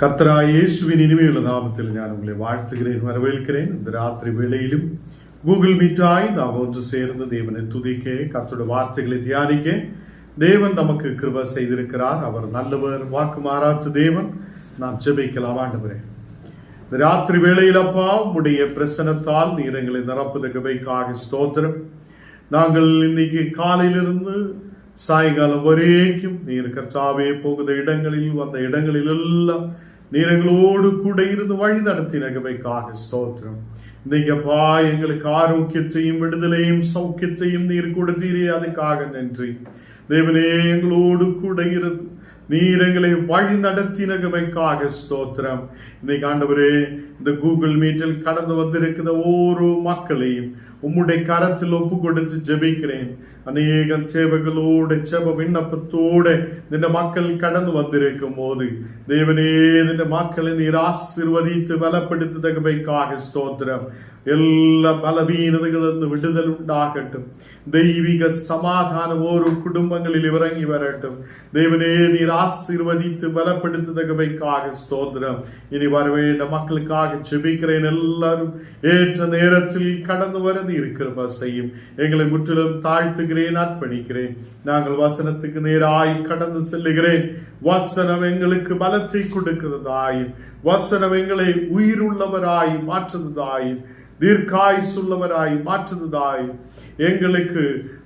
கர்த்தராய் இயேசுவின் இனிமையுள்ள நாமத்தில் நான் உங்களை வாழ்த்துகிறேன் வரவேற்கிறேன் இந்த ராத்திரி வேளையிலும் கூகுள் மீட்டாய் நாம் ஒன்று சேர்ந்து தேவனை துதிக்க கர்த்தருடைய வார்த்தைகளை தியானிக்க தேவன் நமக்கு கிருப செய்திருக்கிறார் அவர் நல்லவர் வாக்கு மாறாத்து தேவன் நாம் ஜெபிக்கலாம் ஆண்டவரே இந்த ராத்திரி வேளையில் அப்பா உடைய பிரசனத்தால் நீர் எங்களை நிரப்புதகவைக்காக ஸ்தோத்திரம் நாங்கள் இன்னைக்கு காலையிலிருந்து சாயங்காலம் வரைக்கும் நீர் கர்த்தாவே போகுத இடங்களில் வந்த இடங்களில் எல்லாம் நீர் எங்களோடு கூட இருந்து வழி நடத்தினகமைக்காக ஸ்தோத்திரம். நீங்கப்பா எங்களுக்கு ஆரோக்கியத்தையும் விடுதலையும் சௌக்கியத்தையும் நீர் கொடுத்தீரே அதுக்காக நன்றி. தேவனே எங்களோடு கூட இருந்து நீர் எங்களை வழி நடத்தினகமைக்காக ஸ்தோத்திரம். இன்னைக்கு ஆண்டவரே இந்த கூகுள் மீட்டில் கடந்து வந்திருக்கிற ஒவ்வொரு மக்களையும் உம்முடைய கரத்தில் ஒப்பு கொடுத்து ஜெபிக்கிறேன். அநேகம் சேவைகளோடு செப விண்ணப்பத்தோடு நின்ற மக்கள் கடந்து வந்திருக்கும் போது தேவனே நின்ற மக்களை நீர் ஆசிர்வதித்து பலப்படுத்துதகமைக்காக ஸ்தோத்திரம் எல்லா பலவீனதைகளிலிருந்து விடுதல் உண்டாகட்டும் தெய்வீக சமாதானம் ஒரு குடும்பங்களில் இறங்கி வரட்டும் தேவனே நீர் ஆசீர்வதித்து பலப்படுத்துதகமைக்காக ஸ்தோத்திரம் இனி வரவேண்ட மக்களுக்காக ஜெபிக்கிறேன் எல்லாரும் ஏற்ற நேரத்தில் கடந்து வர நீர் கிருப செய்யும் எங்களை முற்றிலும் தாழ்த்துகிறேன் அர்ப்பணிக்கிறேன் நாங்கள் வசனத்துக்கு நேராய் கடந்து செல்லுகிறேன் வசனம் எங்களுக்கு பலத்தை கொடுக்கிறதாயும் வசனம் எங்களை உயிருள்ளவராய் மாற்றுவதாயும் தீர்க்காய் சொல்லவராய் மாற்றுவதாய் எங்களுக்கு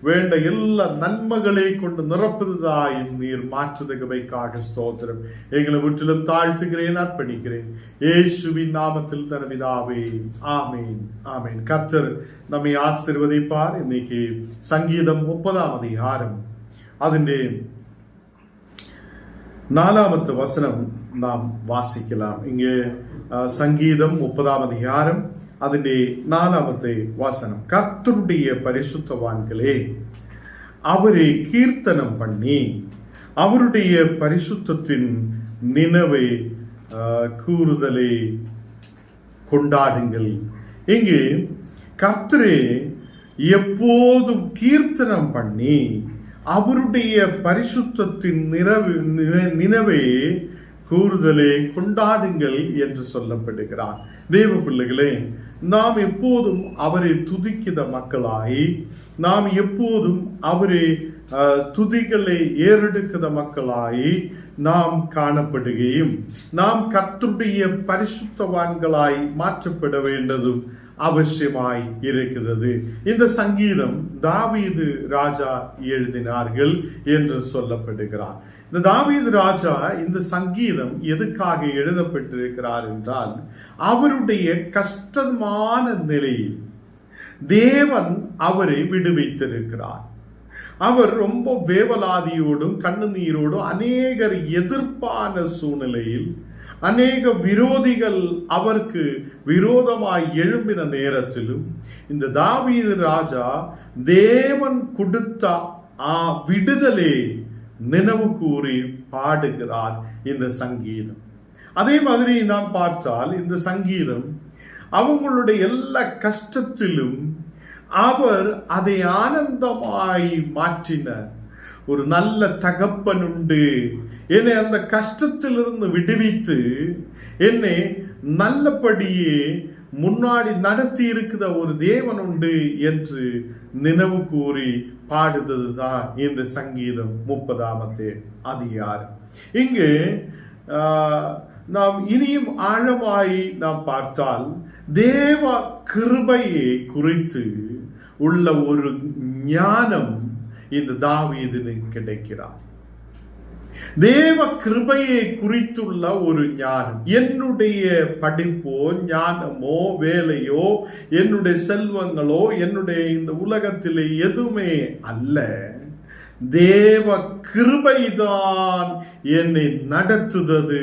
வேண்ட எல்லா நன்மைகளை கொண்டு நிரப்புவதாய் நீர் மாற்றுதகவைக்காக ஸ்தோத்திரம். எங்களை முற்றிலும் தாழ்த்துகிறேன் அர்ப்பணிக்கிறேன். ஏசுவின் நாமத்தில் தனவிதாவே ஆமேன் ஆமேன். கர்த்தர் நம்மை ஆசிர்வதிப்பார். இன்னைக்கு சங்கீதம் முப்பதாம் அதிகாரம். അതിൻ്റെ നാലാമത്തെ വസനം നാം വാസിക്കലാം இங்கே சங்கீதம் മുപ്പതാം അധികാരം അതിൻ്റെ നാലാമത്തെ വാസനം. കർത്തരുടെ പരിശുദ്ധവാൻകളെ അവരെ കീർത്തനം പണി. അവരുടെ പരിശുദ്ധത്തിൻ നിലവെ கூறுதலை கொண்டாடுங்கள் இங்கு கர்த்தரே எப்போதும் கீர்த்தனம் பண்ணி அவருடைய பரிசுத்தத்தின் நிறவு நினைவே கூறுதலே கொண்டாடுங்கள் என்று சொல்லப்படுகிறார் தேவ பிள்ளைகளே நாம் எப்போதும் அவரை துதிக்கிற மக்களாய் நாம் எப்போதும் அவரை துதிகளை ஏறெடுக்கிற மக்களாய் நாம் காணப்படுகையும் நாம் கத்துடைய பரிசுத்தவான்களாய் மாற்றப்பட வேண்டதும் அவசியமாய் இருக்கிறது. இந்த சங்கீதம் தாவீது ராஜா எழுதினார்கள் என்று சொல்லப்படுகிறார். இந்த தாவீது ராஜா இந்த சங்கீதம் எதுக்காக எழுதப்பட்டிருக்கிறார் என்றால் அவருடைய கஷ்டமான நிலையில் தேவன் அவரை விடுவித்திருக்கிறார். அவர் ரொம்ப வேவலாதியோடும் கண்ணுநீரோடும் அநேகர் எதிர்ப்பான சூழ்நிலையில் அநேக விரோதிகள் அவருக்கு விரோதமாய் எழும்பின நேரத்திலும் இந்த தாவீது ராஜா தேவன் கொடுத்த ஆ விடுதலை நினைவு கூறி பாடுகிறார் இந்த சங்கீதம். அதே மாதிரி நாம் பார்த்தால் இந்த சங்கீதம் அவங்களுடைய எல்லா கஷ்டத்திலும் அவர் அதை ஆனந்தமாய் மாற்றினார். ஒரு நல்ல தகப்பன் உண்டு. என்னை அந்த கஷ்டத்திலிருந்து விடுவித்து என்னை நல்லபடியே முன்னாடி நடத்தி இருக்கிற ஒரு தேவன் உண்டு என்று நினைவு கூறி பாடுறது தான் இந்த சங்கீதம் முப்பதாமத்தே அதிகார் இங்கு ஆஹ், நாம் இனியும் ஆழமாய் நாம் பார்த்தால் தேவ கிருபையை குறித்து உள்ள ஒரு ஞானம் இந்த தாவீதுக்கு கிடைக்கிறார் தேவ கிருபையை குறித்துள்ள ஒரு ஞானம். என்னுடைய படிப்போ ஞானமோ வேலையோ என்னுடைய செல்வங்களோ என்னுடைய இந்த உலகத்திலே எதுவுமே அல்ல. தேவ கிருபைதான் என்னை நடத்துதது.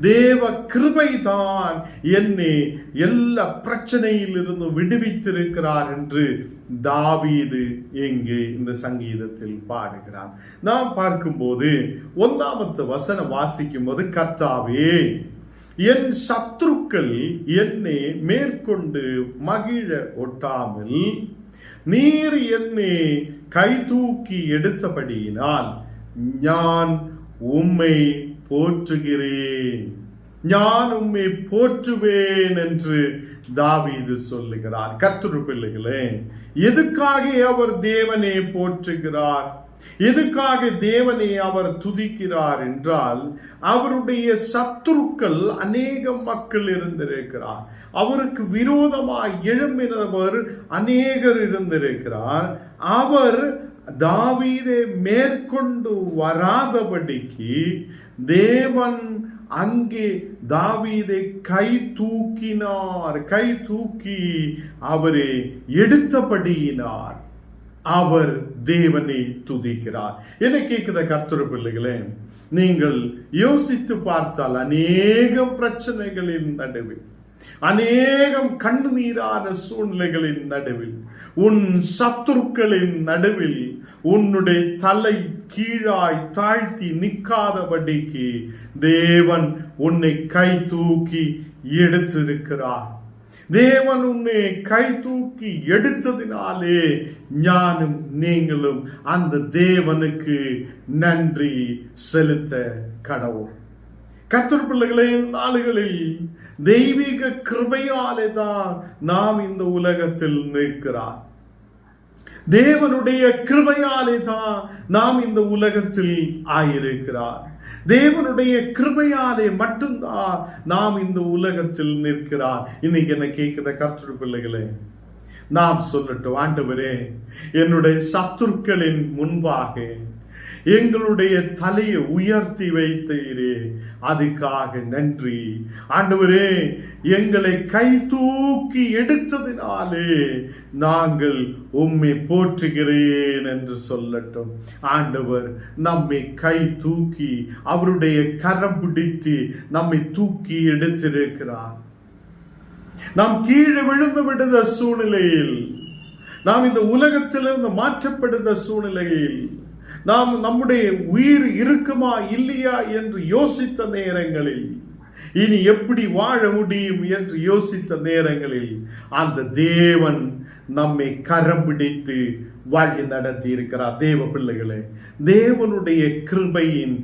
தேவ கிருபைதான் என்னை எல்லா பிரச்சனையிலிருந்து விடுவித்திருக்கிறார் என்று தாவீது எங்கே இந்த சங்கீதத்தில் பாடுகிறான். நாம் பார்க்கும்போது ஒன்றாமத்து வசனம் வாசிக்கும் போது கர்த்தாவே என் சத்ருக்கள் என்னை மேற்கொண்டு மகிழ ஒட்டாமல் நீர் என்னை கை தூக்கி எடுத்தபடியினால் நான் உம்மை போற்றுகிறேன். நான் உம்மை போற்றுவேன் என்று தாவீது சொல்லுகிறார். கத்துரு பிள்ளைகளே எதுக்காக அவர் தேவனை போற்றுகிறார்? எதுக்காக தேவனை அவர் துதிக்கிறார் என்றால் அவருடைய சத்துருக்கள் அநேக மக்கள் இருந்திருக்கிறார். அவருக்கு விரோதமாக எழும்பினவர் அநேகர் இருந்திருக்கிறார். அவர் தாவீதை மேற்கொண்டு வராதபடிக்கு தேவன் அங்கே தாவீதை கை தூக்கினார். கை தூக்கி அவரை எடுத்தபடியினார். அவர் தேவனை துதிக்கிறார். என்ன கேட்குத கர்த்தர் பிள்ளைகளே? நீங்கள் யோசித்து பார்த்தால் அநேக பிரச்சனைகளின் நடுவில் அநேகம் கண்ணீரான சூழ்நிலைகளின் நடுவில் உன் சத்துருக்களின் நடுவில் உன்னுடைய தலை கீழாய் தாழ்த்தி நிற்காதபடிக்கு தேவன் உன்னை கை தூக்கி எடுத்திருக்கிறார். தேவன் உன்னை கை தூக்கி எடுத்ததினாலே ஞானும் நீங்களும் அந்த தேவனுக்கு நன்றி செலுத்த கடவுள். கத்தர் பிள்ளைகளே நாளுகளில் தெய்வீக கிருபையாலே தான் நாம் இந்த உலகத்தில் நிற்கிறார். தேவனுடைய கிருபையாலே தான் நாம் இந்த உலகத்தில் ஆயிருக்கிறார். தேவனுடைய கிருபையாலே மட்டும்தான் நாம் இந்த உலகத்தில் நிற்கிறார். இன்னைக்கு என்ன கேட்குத கருத்துரு பிள்ளைகளே நாம் சொல்லட்டும் ஆண்டவரே என்னுடைய சத்துருக்களின் முன்பாக எங்களுடைய தலையை உயர்த்தி வைத்தீரே. அதுக்காக நன்றி. ஆண்டவரே எங்களை கை தூக்கி எடுத்ததினாலே நாங்கள் உம்மை போற்றுகிறேன் என்று சொல்லட்டும். ஆண்டவர் நம்மை கை தூக்கி அவருடைய கரம் பிடித்து நம்மை தூக்கி எடுத்திருக்கிறார். நாம் கீழே விழுந்து விடுத சூழ்நிலையில் நாம் இந்த உலகத்திலிருந்து மாற்றப்படுத சூழ்நிலையில் நாம் நம்முடைய உயிர் இருக்குமா இல்லையா என்று யோசித்த நேரங்களில் இனி எப்படி வாழ முடியும் என்று யோசித்த நேரங்களில் அந்த தேவன் நம்மை கரம் பிடித்து வழி நடத்தி இருக்கிறார் தேவ பிள்ளைகளே தேவனுடைய கிருபையின்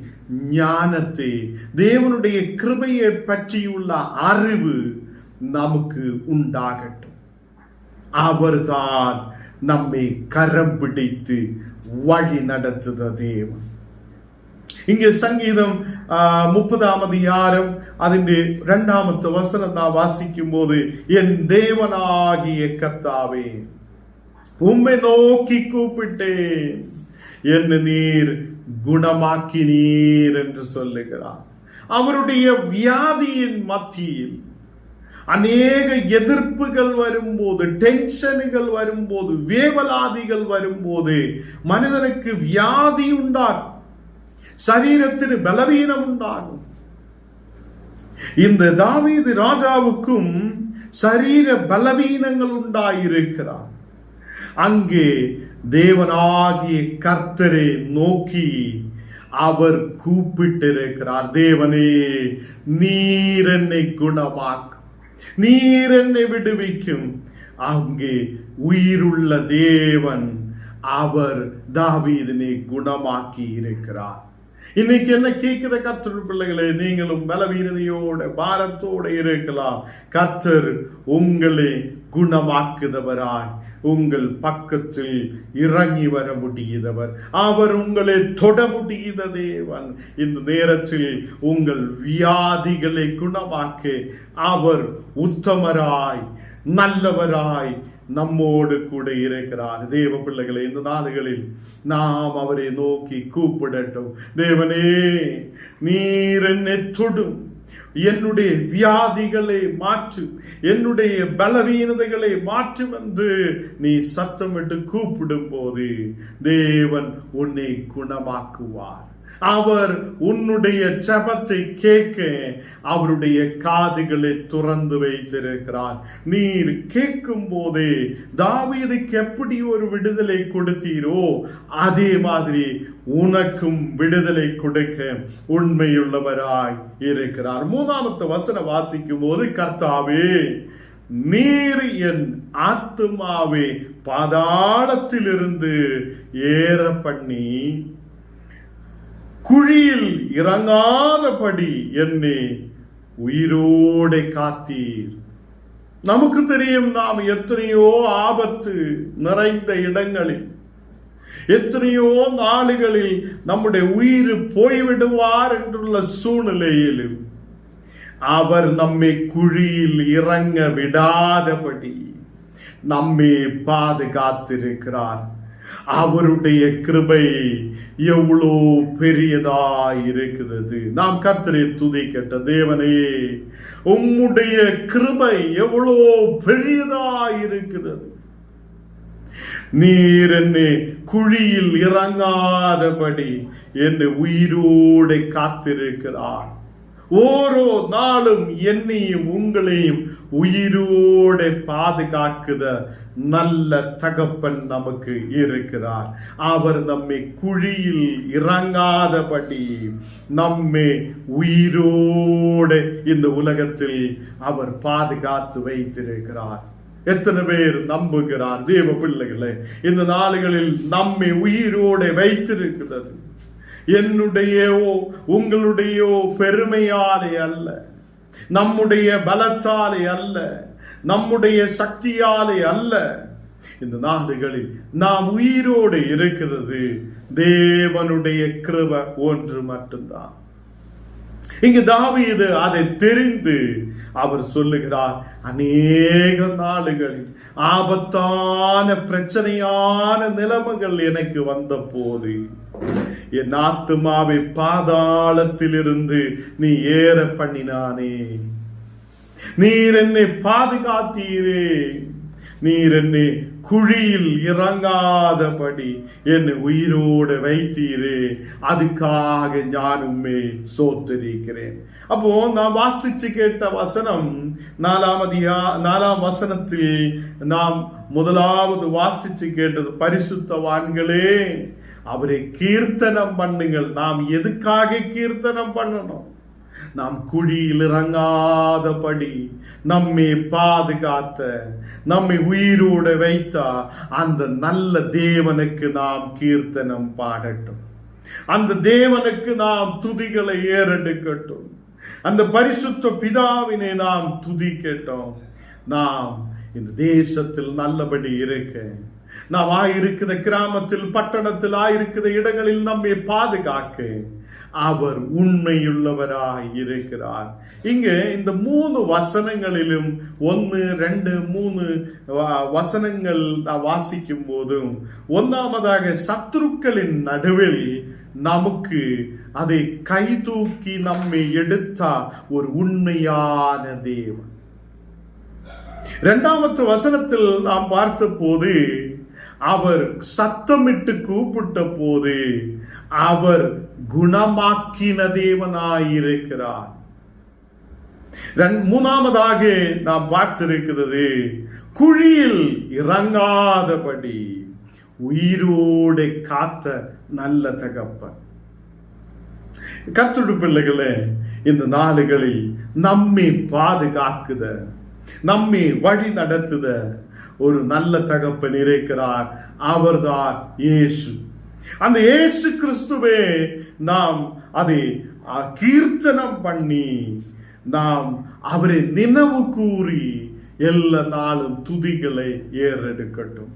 ஞானத்தை தேவனுடைய கிருபையை பற்றியுள்ள அறிவு நமக்கு உண்டாகட்டும். அவர்தான் நம்மை கரம் பிடித்து வழி நடத்துத தேவன் இங்கே சங்கீதம் முப்பதாம் அதிகாரம் അതിന്റെ രണ്ടാമത്തെ വസനം നാം വാസിക്കുമ്പോൾ എൻ ദേവനാകിയ കർത്താവേ ഉമ്മെ നോക്കി കൂപ്പിട്ടേ എന്നെ നീർ குணமாக்கினீர் என்று சொல்லுகிறார் அவருடைய வியாதியின் மத்தியில் അനേക എതിർപ്പുകൾ വരുമ്പോൾ ടെൻഷനുകൾ വരുമ്പോൾ വേവലാതികൾ വരുമ്പോൾ മനുതനക്ക് വ്യാധി ഉണ്ടാകും ശരീരത്തിന് ബലവീനം ഉണ്ടാകും இந்த தாவீது ராஜாவுக்கும் சரீர பலவீனங்கள் உண்டாயிருக்கிறார். அங்கே தேவனாகிய கர்த்தரை நோக்கி அவர் கூப்பிட்டிருக்கிறார் தேவனே நீர் என்னை குணமாக்கும் நீர் என்னை விடுவிக்கும். அங்கே உயிருள்ள தேவன் அவர் தாவீதனை குணமாக்கி இருக்கிறார் இன்னைக்கு என்ன கேட்கிற கத்தர் பிள்ளைகளே நீங்களும் பலவீனதையோட பாரத்தோட இருக்கலாம். கத்தர் உங்களை குணமாக்குதவராய் உங்கள் பக்கத்தில் இறங்கி வர முடிகிறவர். அவர் உங்களை தொட முடிகிற தேவன். இந்த நேரத்தில் உங்கள் வியாதிகளை குணமாக்க அவர் உத்தமராய் நல்லவராய் நம்மோடு கூட இருக்கிறார் தேவ பிள்ளைகளை இந்த நாடுகளில் நாம் அவரை நோக்கி கூப்பிடட்டும். தேவனே நீர் என்னை தொடும் என்னுடைய வியாதிகளை மாற்றும் என்னுடைய பலவீனதைகளை மாற்றும் என்று நீ சத்தமிட்டு கூப்பிடும் போது தேவன் உன்னை குணமாக்குவார். அவர் உன்னுடைய ஜபத்தை கேட்க அவருடைய காதுகளை துறந்து வைத்திருக்கிறார். நீர் கேட்கும் போதே தாவீதுக்கு எப்படி ஒரு விடுதலை கொடுத்தீரோ அதே மாதிரி உனக்கும் விடுதலை கொடுக்க உண்மையுள்ளவராய் இருக்கிறார். மூணாவது வசன வாசிக்கும் போது கர்த்தாவே நீர் என் ஆத்துமாவே பாதாளத்திலிருந்து ஏற பண்ணி குழியில் இறங்காதபடி என்னை உயிரோടെ காத்தீர். நமக்கு தெரியும் நாம் எத்தனையோ ஆபத்து நிறைந்த இடங்களில் எத்தனையோ நாடுகளில் நம்முடைய உயிர் போய்விடுவார் என்றுள்ள சூழ்நிலையிலும் அவர் நம்மை குழியில் இறங்க விடாதபடி நம்மை பாதுகாத்திருக்கிறார். அவருடைய கிருபை எவ்வளோ பெரியதா இருக்கிறது நாம் கர்த்தரை துதிக்கட்ட தேவனே உம்முடைய கிருபை எவ்வளோ பெரியதா இருக்கிறது நீர் என்னை குழியில் இறங்காதபடி என்னை உயிரோடு காத்திருக்கிறார். ஓரோ நாளும் என்னையும் உங்களையும் உயிரோட பாதுகாக்குத நல்ல தகப்பன் நமக்கு இருக்கிறார். அவர் நம்மை குழியில் இறங்காதபடி நம்மை உயிரோடு இந்த உலகத்தில் அவர் பாதுகாத்து வைத்திருக்கிறார். எத்தனை பேர் நம்புகிறார் தேவ பிள்ளைகளை இந்த நாளுகளில் நம்மை உயிரோடு வைத்திருக்கிறது. என்னுடையோ உங்களுடையோ பெருமையாலே அல்ல. நம்முடைய பலத்தாலே அல்ல நம்முடைய சக்தியாலே அல்ல. இந்த நாடுகளில் நாம் உயிரோடு இருக்கிறது. தேவனுடைய கிருப ஒன்று மட்டும்தான். இங்கு தாவீது அதை தெரிந்து அவர் சொல்லுகிறார் அநேக நாளுகளில் ஆபத்தான பிரச்சனையான நிலைமைகள் எனக்கு வந்த போது என் ஆத்துமாவை பாதாளத்திலிருந்து நீ ஏற பண்ணினானே. நீர் என்னை பாதுகாத்தீரே. நீர் என்னை குழியில் இறங்காதபடி என்னை உயிரோடு வைத்தீரே. அதுக்காக நான் உண்மை சோத்தரிக்கிறேன். அப்போ நான் வாசிச்சு கேட்ட வசனம் நாலாம் அதிகா நாலாம் வசனத்தில் நாம் முதலாவது வாசிச்சு கேட்டது பரிசுத்தவான்களே அவரை கீர்த்தனம் பண்ணுங்கள். நாம் எதுக்காக கீர்த்தனம் பண்ணணும்? நாம் குழியில் இறங்காதபடி நம்மை பாதுகாத்த நம்மை உயிரோடு வைத்தா அந்த நல்ல தேவனுக்கு நாம் கீர்த்தனம் பாடட்டும். அந்த தேவனுக்கு நாம் துதிகளை ஏறெடுக்கட்டும். அந்த பரிசுத்த பிதாவினை நாம் துதிக்கட்டும். நாம் இந்த தேசத்தில் நல்லபடி இருக்க நாம் ஆயிருக்கிற கிராமத்தில் பட்டணத்தில் ஆயிருக்கிற இடங்களில் நம்மை பாதுகாக்க அவர் உண்மையுள்ளவராய் இருக்கிறார். இங்கு இந்த மூணு வசனங்களிலும் ஒன்னு ரெண்டு மூணு வசனங்கள் வாசிக்கும் போதும் ஒன்னாமதாக சத்ருக்களின் நடுவில் நமக்கு அதை கை தூக்கி நம்மை எடுத்தா ஒரு உண்மையான தேவன். இரண்டாவது வசனத்தில் நாம் பார்த்த போது அவர் சத்தமிட்டு கூப்பிட்ட போது அவர் குணமாக்கின தேவனாயிருக்கிறார். மூணாவதாக நாம் பார்த்திருக்கிறது குழியில் இறங்காதபடி உயிரோடு காத்த நல்ல தகப்பன். கத்துடு பிள்ளைகளே இந்த நாடுகளில் நம்மை பாதுகாக்குத நம்மை வழி நடத்துத ஒரு நல்ல தகப்பன் இருக்கிறார். அவர்தான் இயேசு. அந்த இயேசு கிறிஸ்துவே நாம் அதை கீர்த்தனம் பண்ணி நாம் அவரை நினைவு கூறி எல்லா நாளும் துதிகளை ஏறெடுக்கட்டும்.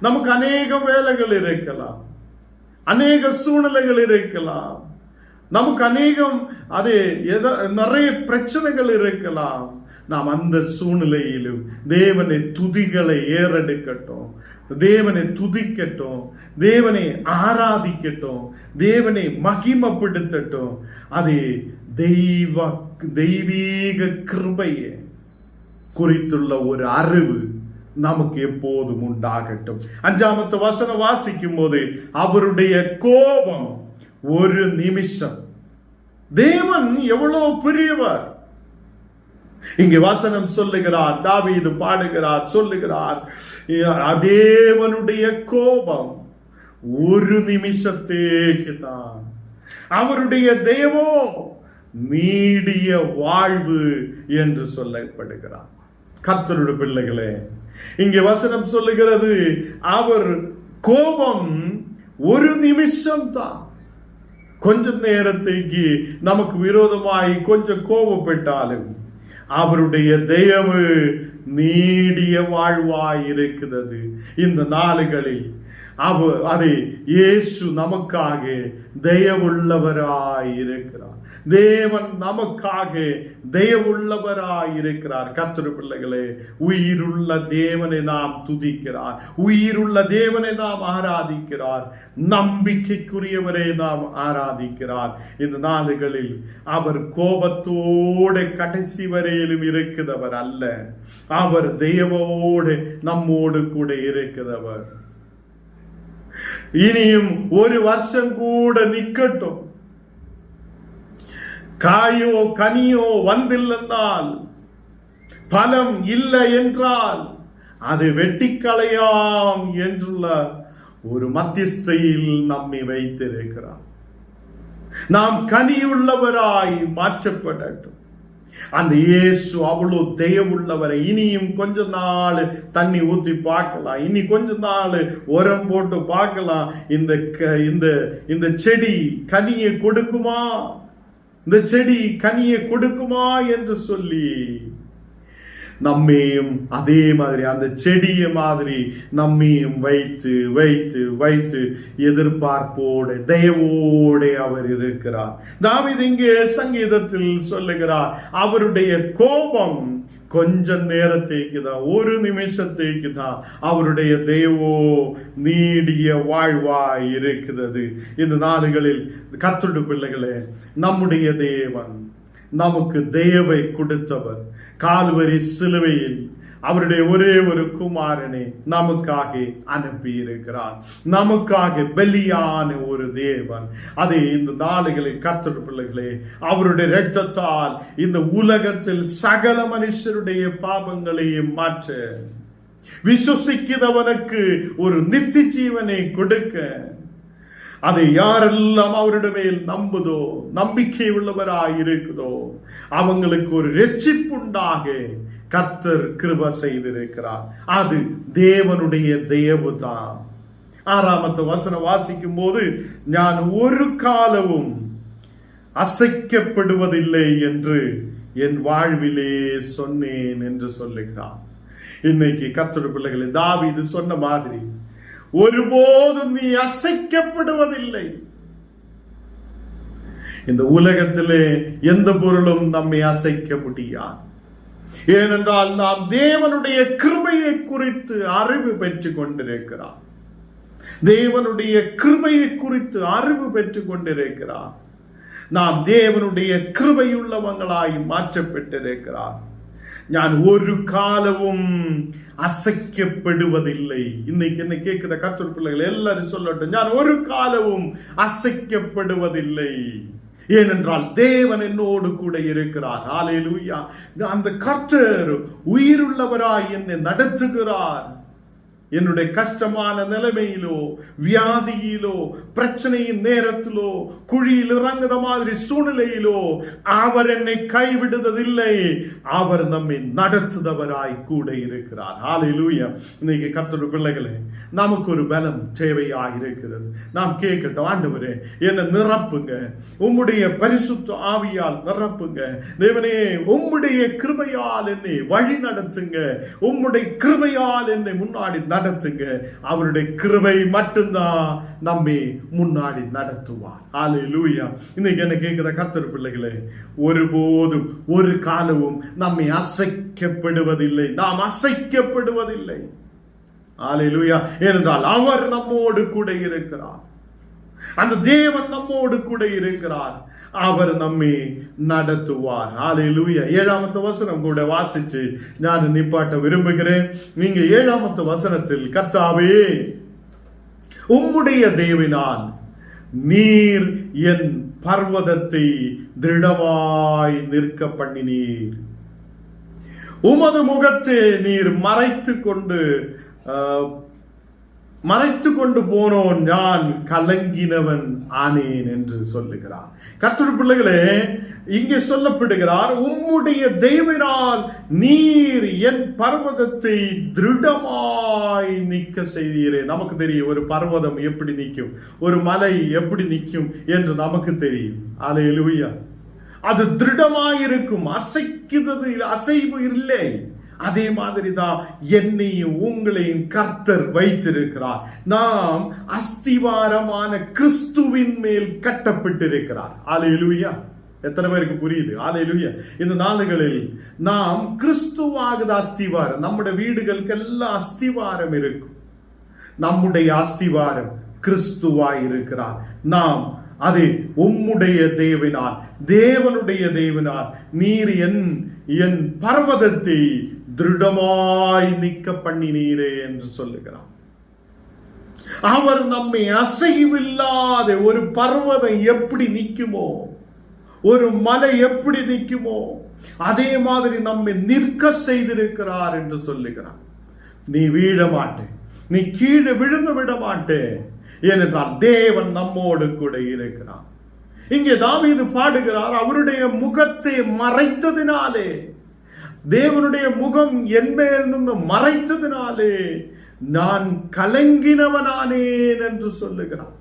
நமக்கு அநேக வேலைகள் இருக்கலாம். அநேக சூழ்நிலைகள் இருக்கலாம். நமக்கு அநேகம் அது நிறைய பிரச்சனைகள் இருக்கலாம். நாம் அந்த சூழ்நிலையிலும் தேவனை துதிகளை ஏறெடுக்கட்டும். தேவனை துதிக்கட்டும். தேவனை ஆராதிக்கட்டும். தேவனை மகிமப்படுத்தட்டும். அது தெய்வ தெய்வீக கிருபையை குறித்துள்ள ஒரு அறிவு நமக்கு எப்போதும் உண்டாகட்டும். அஞ்சாமத்து வசனம் வாசிக்கும் போது அவருடைய கோபம் ஒரு நிமிஷம். தேவன் எவ்வளவு பெரியவர். இங்கு வசனம் சொல்லுகிறார் தாவீது பாடுகிறார் சொல்லுகிறார். தேவனுடைய கோபம் ஒரு நிமிஷத்தேக்கு தான் அவருடைய தேவோ நீடிய வாழ்வு என்று சொல்லப்படுகிறார். கர்த்தருடைய பிள்ளைகளே இங்கே வசனம் சொல்லுகிறது அவர் கோபம் ஒரு நிமிஷம் தான் கொஞ்ச நேரத்துக்கு நமக்கு விரோதமாய் கொஞ்சம் கோபப்பட்டாலும் அவருடைய தயவு நீடிய வாழ்வாய் இருக்கிறது இந்த நாளுகளில் அவ அதை இயேசு நமக்காக தயவுள்ளவராய் இருக்கிறார் தேவன் நமக்காக தயவுள்ளவராய் இருக்கிறார் கத்திர பிள்ளைகளே உயிருள்ள தேவனை நாம் துதிக்கிறார். உயிருள்ள தேவனை நாம் ஆராதிக்கிறார். நம்பிக்கைக்குரியவரை நாம் ஆராதிக்கிறார். இந்த நாடுகளில் அவர் கோபத்தோடு கடைசி வரையிலும் இருக்கிறவர் அல்ல. அவர் தெய்வோடு நம்மோடு கூட இருக்கிறவர் இனியும் ஒரு வருஷம் கூட நிக்கட்டும் காயோ கனியோ வந்தில்லைன்றால் பலம் இல்லை என்றால் அது வெட்டிக்களையாம் என்றுள்ள ஒரு மத்தியஸ்தையில் நம்மை வைத்திருக்கிறார். நாம் கனியுள்ளவராய் மாற்றப்படட்டும் அந்த இயேசு அவ்வளோ தெய்வமுள்ளவரை இனியும் கொஞ்ச நாள் தண்ணி ஊற்றி பார்க்கலாம். இனி கொஞ்ச நாள் உரம் போட்டு பார்க்கலாம். இந்த க- இந்த இந்த செடி கனியை கொடுக்குமா? இந்த செடி கனியை கொடுக்குமா என்று சொல்லி நம்மையும் அதே மாதிரி அந்த செடியை மாதிரி நம்மையும் வைத்து வைத்து வைத்து எதிர்பார்ப்போடு தயவோடு அவர் இருக்கிறார். தாவிது இங்கே சங்கீதத்தில் சொல்லுகிறார் அவருடைய கோபம் கொஞ்ச நேரത്തേக்கு தான் ஒரு நிமிஷത്തേக்கு தான் அவருடைய தெய்வோ நீடிய வாழ்வாய் இருக்கிறது. இந்த நாடுகளில் கத்துடு பிள்ளைகளே நம்முடைய தேவன் நமக்கு தேவை கொடுத்தவர். கால்வரி சிலுவையில் அவருடைய ஒரே ஒரு குமாரனை நமக்காக அனுப்பி இருக்கிறார் நமக்காக பலியான ஒரு தேவன். அதை இந்த நாடுகளில் கர்த்தர் பிள்ளைகளே அவருடைய இரத்தத்தால் இந்த உலகத்தில் சகல மனுஷருடைய பாவங்களையும் மாற்ற. விசுவசிக்கிறவனுக்கு ஒரு நித்தி ஜீவனை கொடுக்க. அதை யாரெல்லாம் அவருடைய மேல் நம்புதோ நம்பிக்கை உள்ளவராய் இருக்குதோ அவங்களுக்கு ஒரு ரெச்சிப்புண்டாக கர்த்தர் கிருப செய்திருக்கிறார். அது தேவனுடைய தேவுதான் ஆறாமத்து வசனம் வாசிக்கும் போது நான் ஒரு காலமும் அசைக்கப்படுவதில்லை என்று என் வாழ்விலே சொன்னேன் என்று சொல்லுகிறான் இன்னைக்கு கர்த்தர் பிள்ளைகளை இது சொன்ன மாதிரி ஒருபோதும் நீ அசைக்கப்படுவதில்லை. இந்த உலகத்திலே எந்த பொருளும் நம்மை அசைக்க முடியாது. ஏனென்றால் நாம் தேவனுடைய கிருபையை குறித்து அறிவு பெற்றுக் கொண்டிருக்கிறார். தேவனுடைய கிருபையை குறித்து அறிவு பெற்றுக் கொண்டிருக்கிறார். நாம் தேவனுடைய கிருபையுள்ளவங்களாய் மாற்றப்பட்டிருக்கிறார். நான் ஒரு காலவும் அசைக்கப்படுவதில்லை. இன்னைக்கு என்ன கேட்குற கற்றல் பிள்ளைகள்? எல்லாரும் சொல்லட்டும். நான் ஒரு காலவும் அசைக்கப்படுவதில்லை. ஏனென்றால் தேவன் என்னோடு கூட இருக்கிறார். ஆலையில் அந்த கர்த்தர் உயிருள்ளவராய் என்னை நடத்துகிறார். என்னுடைய கஷ்டமான நிலைமையிலோ வியாதியிலோ பிரச்சனையின் நேரத்திலோ குழியில் இறங்குற மாதிரி சூழ்நிலையிலோ அவர் என்னை கைவிடுவதில்லை அவர் நம்மை நடத்துதவராய் கூட இருக்கிறார். ஹalleluya இன்னைக்கு கர்த்தருடைய பிள்ளைகளே நமக்கு ஒரு பலம் தேவையாக இருக்கிறது. நாம் கேட்கட்டும் ஆண்டவரே என்னை நிரப்புங்க. உம்முடைய பரிசுத்த ஆவியால் நிரப்புங்க. தேவனே உம்முடைய கிருபையால் என்னை வழி நடத்துங்க உம்முடைய கிருபையால் என்னை முன்னாடி நடத்துங்க. அவருடைய கிருபை மட்டும்தான் நம்மை முன்னாடி நடத்துவார். ஹalleluya இன்னைக்கு என்ன கேட்குற கர்த்தர் பிள்ளைகளே? ஒருபோதும் ஒரு காலமும் நம்மை அசைக்கப்படுவதில்லை. நாம் அசைக்கப்படுவதில்லை. ஹalleluya ஏனென்றால் அவர் நம்மோடு கூட இருக்கிறார். அந்த தேவன் நம்மோடு கூட இருக்கிறார். அவர் நம்மை நடத்துவார். ஆலையிலூய ஏழாமத்து வசனம் கூட வாசிச்சு நான் நிப்பாட்ட விரும்புகிறேன். நீங்க ஏழாமத்து வசனத்தில் கர்த்தாவே உம்முடைய தேவினால் நீர் என் பர்வதத்தை திருடமாய் நிற்க பண்ணினீர் உமது முகத்தை நீர் மறைத்து கொண்டு ஆஹ், மறைத்து கொண்டு போனோன் நான் கலங்கினவன் ஆனேன் என்று சொல்லுகிறார். கர்த்தர் பிள்ளைகளே இங்கே சொல்லப்படுகிறார் உம்முடைய தெய்வனால் நீர் என் பர்வதத்தை திருடமாய் நிற்க செய்தீரே. நமக்கு தெரியும் ஒரு பர்வதம் எப்படி நிற்கும் ஒரு மலை எப்படி நிற்கும் என்று நமக்கு தெரியும். அலையலுயா அது திருடமாயிருக்கும் அசைக்குதது அசைவு இல்லை. அதே மாதிரி தான் என்னையும் உங்களையும் கர்த்தர் வைத்திருக்கிறார். நாம் அஸ்திவாரமான கிறிஸ்துவின் மேல் கட்டப்பட்டிருக்கிறார். ஆலையிலுயா எத்தனை பேருக்கு புரியுது? ஆலையிலுயா இந்த நாளுகளில் நாம் கிறிஸ்துவாகுது அஸ்திவாரம். நம்முடைய வீடுகளுக்கு எல்லாம் அஸ்திவாரம் இருக்கும். நம்முடைய அஸ்திவாரம் கிறிஸ்துவாய் இருக்கிறார். நாம் அது உம்முடைய தேவினார் தேவனுடைய தேவினார் நீர் என் என் பர்வதத்தை திருடமாய் நிற்க பண்ணினீரே என்று சொல்லுகிறார் அவர் நம்மை அசைவில்லாத ஒரு பர்வதம் எப்படி நிற்குமோ ஒரு மலை எப்படி நிற்குமோ அதே மாதிரி நம்மை நிற்க செய்திருக்கிறார் என்று சொல்லுகிறார் நீ வீழ மாட்டே நீ கீழே விழுந்து விட மாட்டே ஏனென்றால் தேவன் நம்மோடு கூட இருக்கிறார் இங்கே தாவீது பாடுகிறார் அவருடைய முகத்தை மறைத்ததினாலே தேவனுடைய முகம் என் மேல் மறைத்ததினாலே நான் கலங்கினவனானேன் என்று சொல்லுகிறார்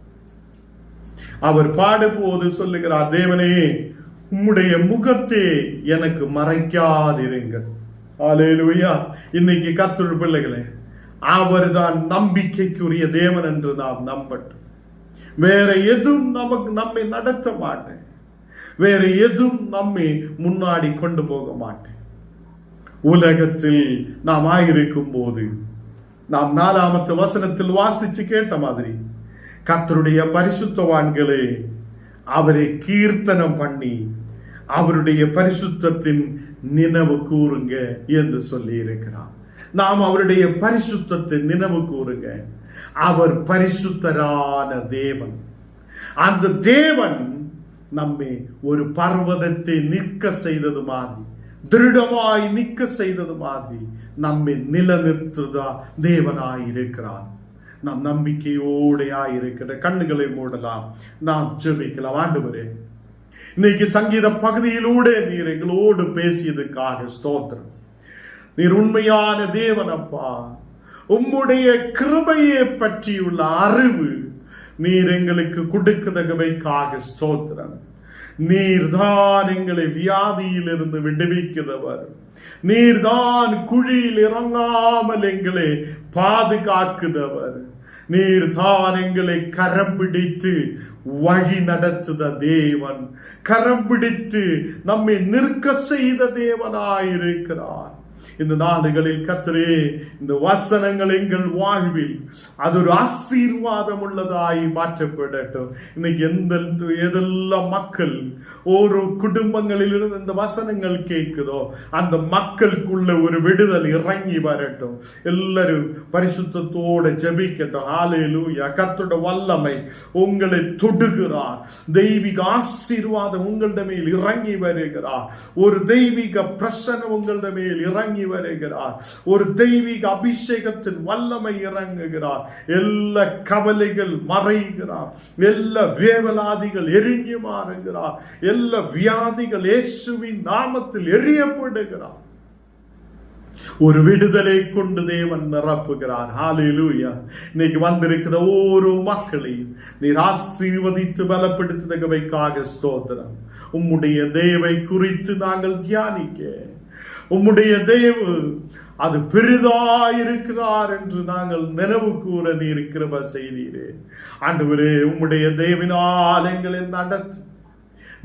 அவர் பாடும்போது சொல்லுகிறார் தேவனே உம்முடைய முகத்தே எனக்கு மறைக்காதிருங்கள். ஆலேலுயா இன்னைக்கு கத்துள் பிள்ளைகளே அவர்தான் நம்பிக்கைக்குரிய தேவன் என்று நாம் நம்பட்டும். வேற எதுவும் நமக்கு நம்மை நடத்த மாட்டேன். வேற எதுவும் நம்மை முன்னாடி கொண்டு போக மாட்டேன். உலகத்தில் நாம் ஆயிருக்கும் போது நாம் நாலாமத்து வசனத்தில் வாசிச்சு கேட்ட மாதிரி கத்தருடைய பரிசுத்தவான்களே அவரை கீர்த்தனம் பண்ணி அவருடைய பரிசுத்தத்தின் நினைவு கூறுங்க என்று சொல்லி இருக்கிறார். நாம் அவருடைய பரிசுத்தத்தை நினைவு கூறுங்க. அவர் பரிசுத்தரான தேவன். அந்த தேவன் நம்மை ஒரு பர்வதத்தை நிற்க செய்தது மாதிரி திருடமாய் நிற்க செய்தது மாதிரி நம்மை நிலநிறுத்துதா தேவனாய் இருக்கிறான் நாம் நம்பிக்கையோடையா இருக்கிற கண்ணுகளை மூடலாம் நாம் ஜெபிக்கலாம் ஆண்டு இன்னைக்கு சங்கீத பகுதியிலூட நீர் எங்களோடு பேசியதுக்காக ஸ்தோத்திரம் நீர் உண்மையான தேவனப்பா உம்முடைய கிருபையை பற்றியுள்ள அறிவு நீர் எங்களுக்கு கொடுக்கதகவைக்காக ஸ்தோத்திரம் நீர்தான் எங்களை வியாதியிலிருந்து விடுவிக்கிறவர். நீர்தான் குழியில் இறங்காமல் எங்களை பாதுகாக்குதவர் நீர்தான் எங்களை கரம் பிடித்து வழி நடத்துத தேவன். கரம் பிடித்து நம்மை நிற்க செய்த தேவனாயிருக்கிறார். இந்த நாடுகளில் கத்திரே இந்த வசனங்கள் எங்கள் வாழ்வில் அது ஒரு ஆசீர்வாதம் உள்ளதாய் மாற்றப்படட்டும். இன்னைக்கு எந்த எதெல்லாம் மக்கள் ஒரு குடும்பங்களில் இருந்து இந்த வசனங்கள் கேட்குதோ அந்த மக்களுக்குள்ள ஒரு விடுதல் இறங்கி வரட்டும். எல்லாரும் பரிசுத்தத்தோட ஜபிக்கட்டும். ஆலையிலூயா கத்தோட வல்லமை உங்களை தொடுகிறார். தெய்வீக ஆசீர்வாதம் உங்களோட மேல் இறங்கி வருகிறார். ஒரு தெய்வீக பிரசனம் உங்களோட மேல் இறங்கி இறங்கி வருகிறார். ஒரு தெய்வீக அபிஷேகத்தின் வல்லமை இறங்குகிறார். எல்லா கவலைகள் மறைகிறார். எல்லா வேவலாதிகள் எரிஞ்சு மாறுகிறார். எல்லா வியாதிகள் இயேசுவின் நாமத்தில் எரியப்படுகிறார். ஒரு விடுதலை கொண்டு தேவன் நிரப்புகிறார். ஹாலேலூயா இன்னைக்கு வந்திருக்கிற ஓரோ மக்களையும் நீர் ஆசீர்வதித்து பலப்படுத்துதகவைக்காக ஸ்தோத்திரம். உம்முடைய தேவை குறித்து நாங்கள் தியானிக்க. உம்முடைய தேவு அது பெரிதாயிருக்கிறார் என்று நாங்கள் நினைவு கூற நீர் கிருப செய்தீரே. ஆண்டவரே உம்முடைய தெய்வினால் எங்களை நடத்து.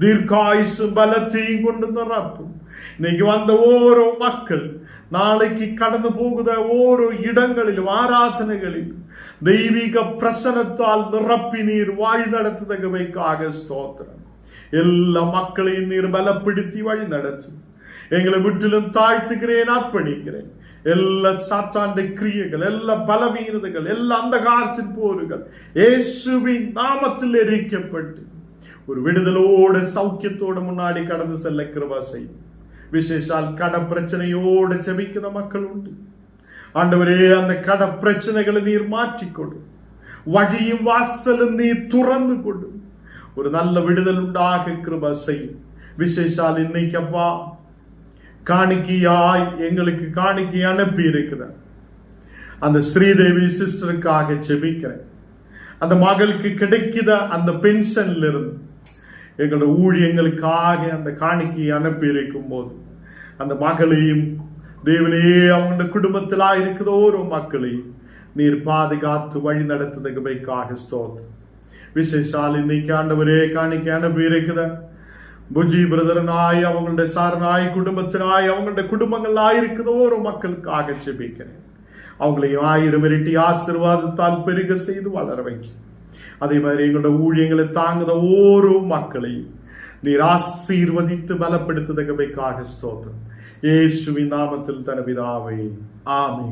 தீர்க்காயுசும் பலத்தையும் கொண்டு நிரப்பும். இன்னைக்கு வந்த ஓரோ மக்கள் நாளைக்கு கடந்து போகுத ஓரோ இடங்களிலும் ஆராதனைகளில் தெய்வீக பிரசனத்தால் நிரப்பி நீர் வாழ் நடத்துதகவைக்காக ஸ்தோத்திரம். எல்லா மக்களையும் நீர் பலப்படுத்தி வழி நடத்தும் எங்களை முற்றிலும் தாழ்த்துகிறேன் அர்ப்பணிக்கிறேன். எல்லா சாத்தாண்டு கிரியைகள் எல்லா பலவீனதைகள் எல்லா அந்தகாரத்தின் போர்கள் இயேசுவின் நாமத்தில் எரிக்கப்பட்டு ஒரு விடுதலோடு சௌக்கியத்தோடு முன்னாடி கடந்து செல்ல கிருபா செய்யும். விசேஷால் கட பிரச்சனையோடு செபிக்கிற மக்கள் உண்டு. ஆண்டவரே அந்த கட பிரச்சனைகளை நீர் மாற்றிக்கொடு. வழியும் வாசலும் நீர் துறந்து கொடு. ஒரு நல்ல விடுதல் உண்டாக கிருபா செய்யும். விசேஷால் இன்னைக்கப்பா காணிக்கையாய் எங்களுக்கு காணிக்கை அனுப்பி இருக்கிறார் அந்த ஸ்ரீதேவி சிஸ்டருக்காக செபிக்கிறேன். அந்த மகளுக்கு கிடைக்கிற அந்த பென்ஷன்ல இருந்து எங்களோட ஊழியங்களுக்காக அந்த காணிக்கையை அனுப்பி இருக்கும் போது அந்த மகளையும் தேவனே அவங்களோட குடும்பத்திலா இருக்கிற ஒரு மக்களையும் நீர் பாதுகாத்து வழி நடத்துதற்காக ஸ்தோத் விசேஷால் இன்னைக்கு ஆண்டவரே காணிக்கை அனுப்பி இருக்கிற புஜி பிரதரனாய் அவங்களுடைய சாரனாய் குடும்பத்தினாய் அவங்களுடைய குடும்பங்களாய் இருக்கிற ஒரு மக்களுக்காக செபிக்கிறேன் அவங்களையும் ஆயிரம் இரட்டி ஆசிர்வாதத்தால் பெருக செய்து வளர வைக்கும் அதே மாதிரி எங்களோட ஊழியங்களை தாங்குத ஓரோ மக்களையும் நீர் ஆசீர்வதித்து பலப்படுத்துதற்காக ஸ்தோத்திரம். ஏசுவின் நாமத்தில் தனவிதாவை ஆமே